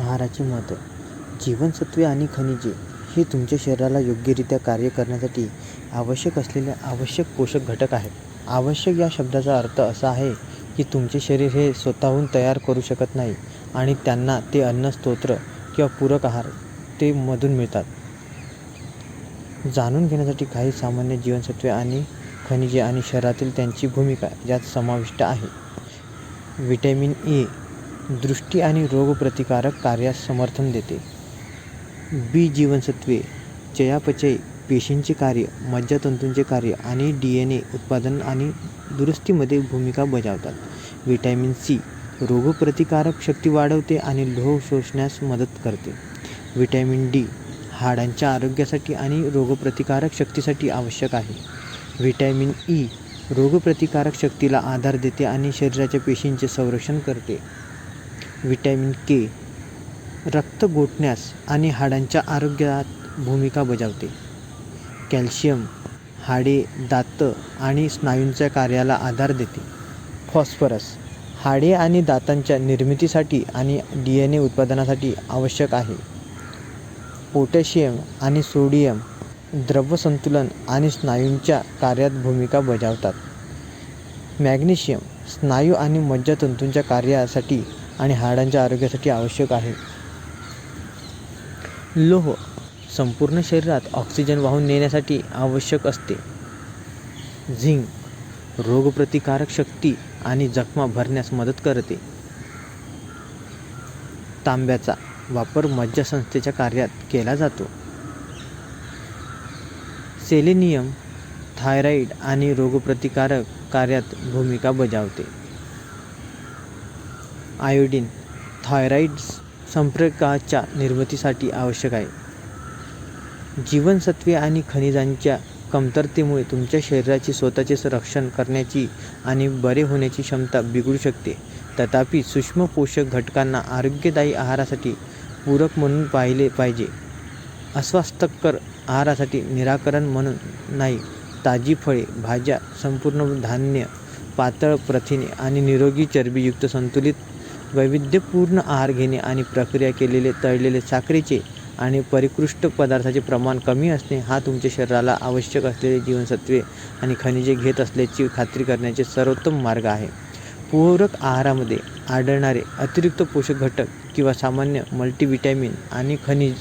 आहाराचे महत्त्व. जीवनसत्त्वे आणि खनिजे हे तुमच्या शरीराला योग्यरित्या कार्य करण्यासाठी आवश्यक असलेले आवश्यक पोषक घटक आहेत. आवश्यक या शब्दाचा अर्थ असा आहे की तुमचे शरीर हे स्वतःहून तयार करू शकत नाही आणि त्यांना ते अन्न स्तोत्र किंवा पूरक आहार ते मधून मिळतात. जाणून घेण्यासाठी काही सामान्य जीवनसत्त्वे आणि खनिजे आणि शरीरातील त्यांची भूमिका यात समाविष्ट आहे. विटॅमिन ए दृष्टी आणि रोगप्रतिकारक कार्यास समर्थन देते. बी जीवनसत्त्वे चयापचय पेशींचे कार्य मज्जातंतूंचे कार्य आणि डी एन ए उत्पादन आणि दुरुस्तीमध्ये भूमिका बजावतात. विटॅमिन सी रोगप्रतिकारक शक्ती वाढवते आणि लोह शोषण्यास मदत करते. व्हिटॅमिन डी हाडांच्या आरोग्यासाठी आणि रोगप्रतिकारक शक्तीसाठी आवश्यक आहे. व्हिटॅमिन ई रोगप्रतिकारक शक्तीला आधार देते आणि शरीराच्या पेशींचे संरक्षण करते. विटॅमिन के रक्त गोठण्यास आणि हाडांच्या आरोग्यात भूमिका बजावते. कॅल्शियम हाडे दात आणि स्नायूंच्या कार्याला आधार देते. फॉस्फरस हाडे आणि दातांच्या निर्मितीसाठी आणि डी एन ए उत्पादनासाठी आवश्यक आहे. पोटॅशियम आणि सोडियम द्रव संतुलन आणि स्नायूंच्या कार्यात भूमिका बजावतात. मॅग्नेशियम स्नायू आणि मज्जातंतूंच्या कार्यासाठी आणि हाडांच्या आरोग्यासाठी आवश्यक आहे. लोह संपूर्ण शरीरात ऑक्सिजन वाहून नेण्यासाठी आवश्यक असते. झिंक रोगप्रतिकारक शक्ती आणि जखमा भरण्यास मदत करते. तांब्याचा वापर मज्जासंस्थेच्या कार्यात केला जातो. सेलेनियम थायरॉईड आणि रोगप्रतिकारक कार्यात भूमिका बजावते. आयोडीन थायरॉईड संप्रेरकाच्या निर्मितीसाठी आवश्यक आहे. जीवनसत्त्वे आणि खनिजांच्या कमतरतेमुळे तुमच्या शरीराची स्वतःचे रक्षण करण्याची आणि बरे होण्याची क्षमता बिघडू शकते. तथापि सूक्ष्म पोषक घटकांना आरोग्यदायी आहारासाठी पूरक म्हणून पाहिले पाहिजे. अस्वास्थ्यकर आहारासाठी निराकरण म्हणून नाही ताजी फळे भाज्या संपूर्ण धान्य पातळ प्रथिने आणि निरोगी चरबीयुक्त संतुलित वैविध्यपूर्ण आहार घेणे आणि प्रक्रिया केलेले तळलेले साखरेचे आणि परिकृष्ट पदार्थाचे प्रमाण कमी असणे हा तुमच्या शरीराला आवश्यक असलेले जीवनसत्त्वे आणि खनिजे घेत असल्याची खात्री करण्याचे सर्वोत्तम मार्ग आहे. पूरक आहारामध्ये आढळणारे अतिरिक्त पोषक घटक किंवा सामान्य मल्टीव्हिटॅमिन आणि खनिज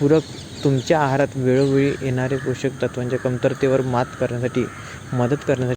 पूरक तुमच्या आहारात वेळोवेळी येणारे पोषक तत्वांच्या कमतरतेवर मात करण्यासाठी मदत करण्यासाठी